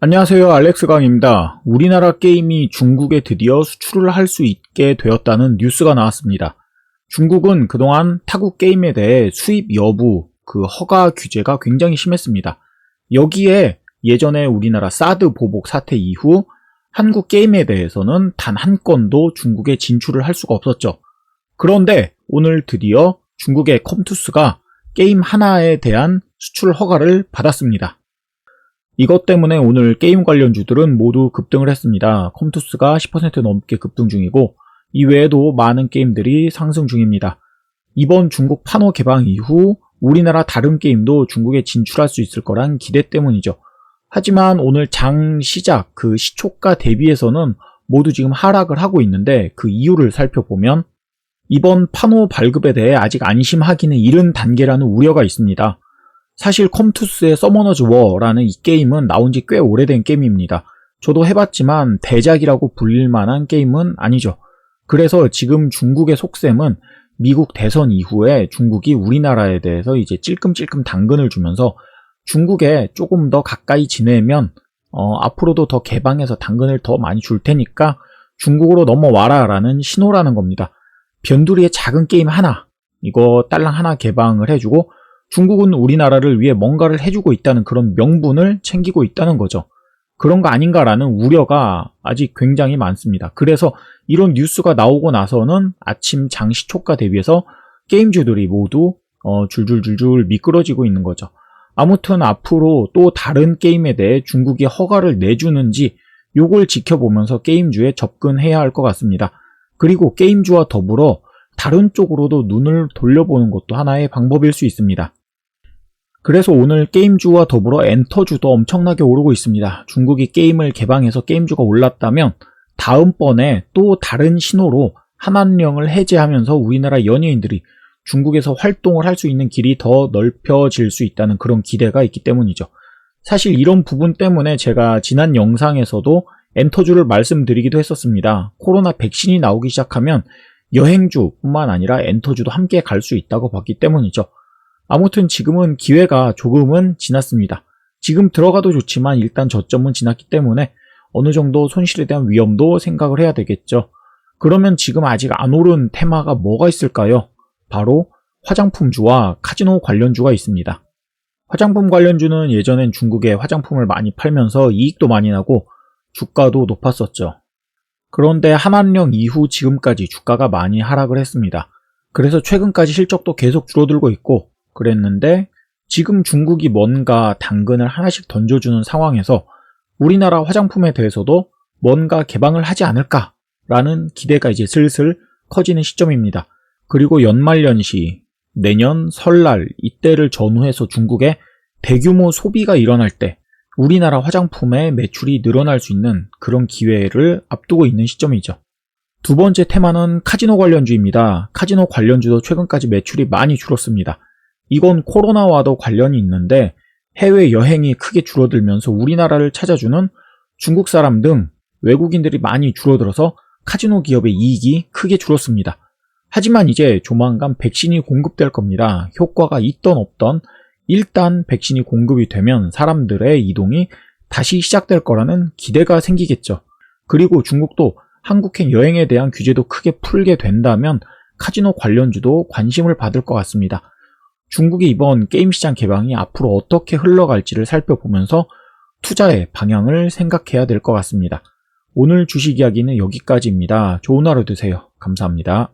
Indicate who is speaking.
Speaker 1: 안녕하세요. 알렉스 강입니다. 우리나라 게임이 중국에 드디어 수출을 할 수 있게 되었다는 뉴스가 나왔습니다. 중국은 그동안 타국 게임에 대해 수입 여부, 그 허가 규제가 굉장히 심했습니다. 여기에 예전에 우리나라 사드 보복 사태 이후 한국 게임에 대해서는 단 한 건도 중국에 진출을 할 수가 없었죠. 그런데 오늘 드디어 중국의 컴투스가 게임 하나에 대한 수출 허가를 받았습니다. 이것 때문에 오늘 게임 관련주들은 모두 급등을 했습니다. 컴투스가 10% 넘게 급등 중이고 이외에도 많은 게임들이 상승 중입니다. 이번 중국 판호 개방 이후 우리나라 다른 게임도 중국에 진출할 수 있을 거란 기대 때문이죠. 하지만 오늘 장 시작 그 시초가 대비해서는 모두 지금 하락을 하고 있는데 그 이유를 살펴보면 이번 판호 발급에 대해 아직 안심하기는 이른 단계라는 우려가 있습니다. 사실 컴투스의 서머너즈 워라는 이 게임은 나온 지 꽤 오래된 게임입니다. 저도 해봤지만 대작이라고 불릴 만한 게임은 아니죠. 그래서 지금 중국의 속셈은 미국 대선 이후에 중국이 우리나라에 대해서 이제 찔끔찔끔 당근을 주면서 중국에 조금 더 가까이 지내면 어, 앞으로도 더 개방해서 당근을 더 많이 줄 테니까 중국으로 넘어와라 라는 신호라는 겁니다. 변두리의 작은 게임 하나 이거 딸랑 하나 개방을 해주고 중국은 우리나라를 위해 뭔가를 해주고 있다는 그런 명분을 챙기고 있다는 거죠. 그런 거 아닌가라는 우려가 아직 굉장히 많습니다. 그래서 이런 뉴스가 나오고 나서는 아침 장시 초가 대비해서 게임주들이 모두 어, 줄줄줄줄 미끄러지고 있는 거죠. 아무튼 앞으로 또 다른 게임에 대해 중국이 허가를 내주는지 요걸 지켜보면서 게임주에 접근해야 할 것 같습니다. 그리고 게임주와 더불어 다른 쪽으로도 눈을 돌려보는 것도 하나의 방법일 수 있습니다. 그래서 오늘 게임주와 더불어 엔터주도 엄청나게 오르고 있습니다. 중국이 게임을 개방해서 게임주가 올랐다면 다음번에 또 다른 신호로 한한령을 해제하면서 우리나라 연예인들이 중국에서 활동을 할 수 있는 길이 더 넓혀질 수 있다는 그런 기대가 있기 때문이죠. 사실 이런 부분 때문에 제가 지난 영상에서도 엔터주를 말씀드리기도 했었습니다. 코로나 백신이 나오기 시작하면 여행주뿐만 아니라 엔터주도 함께 갈 수 있다고 봤기 때문이죠. 아무튼 지금은 기회가 조금은 지났습니다. 지금 들어가도 좋지만 일단 저점은 지났기 때문에 어느 정도 손실에 대한 위험도 생각을 해야 되겠죠. 그러면 지금 아직 안 오른 테마가 뭐가 있을까요? 바로 화장품주와 카지노 관련주가 있습니다. 화장품 관련주는 예전엔 중국에 화장품을 많이 팔면서 이익도 많이 나고 주가도 높았었죠. 그런데 한한령 이후 지금까지 주가가 많이 하락을 했습니다. 그래서 최근까지 실적도 계속 줄어들고 있고 그랬는데 지금 중국이 뭔가 당근을 하나씩 던져주는 상황에서 우리나라 화장품에 대해서도 뭔가 개방을 하지 않을까라는 기대가 이제 슬슬 커지는 시점입니다. 그리고 연말연시, 내년 설날 이때를 전후해서 중국에 대규모 소비가 일어날 때 우리나라 화장품의 매출이 늘어날 수 있는 그런 기회를 앞두고 있는 시점이죠. 두 번째 테마는 카지노 관련주입니다. 카지노 관련주도 최근까지 매출이 많이 줄었습니다. 이건 코로나와도 관련이 있는데 해외 여행이 크게 줄어들면서 우리나라를 찾아주는 중국 사람 등 외국인들이 많이 줄어들어서 카지노 기업의 이익이 크게 줄었습니다. 하지만 이제 조만간 백신이 공급될 겁니다. 효과가 있던 없던 일단 백신이 공급이 되면 사람들의 이동이 다시 시작될 거라는 기대가 생기겠죠. 그리고 중국도 한국행 여행에 대한 규제도 크게 풀게 된다면 카지노 관련주도 관심을 받을 것 같습니다. 중국의 이번 게임 시장 개방이 앞으로 어떻게 흘러갈지를 살펴보면서 투자의 방향을 생각해야 될 것 같습니다. 오늘 주식 이야기는 여기까지입니다. 좋은 하루 되세요. 감사합니다.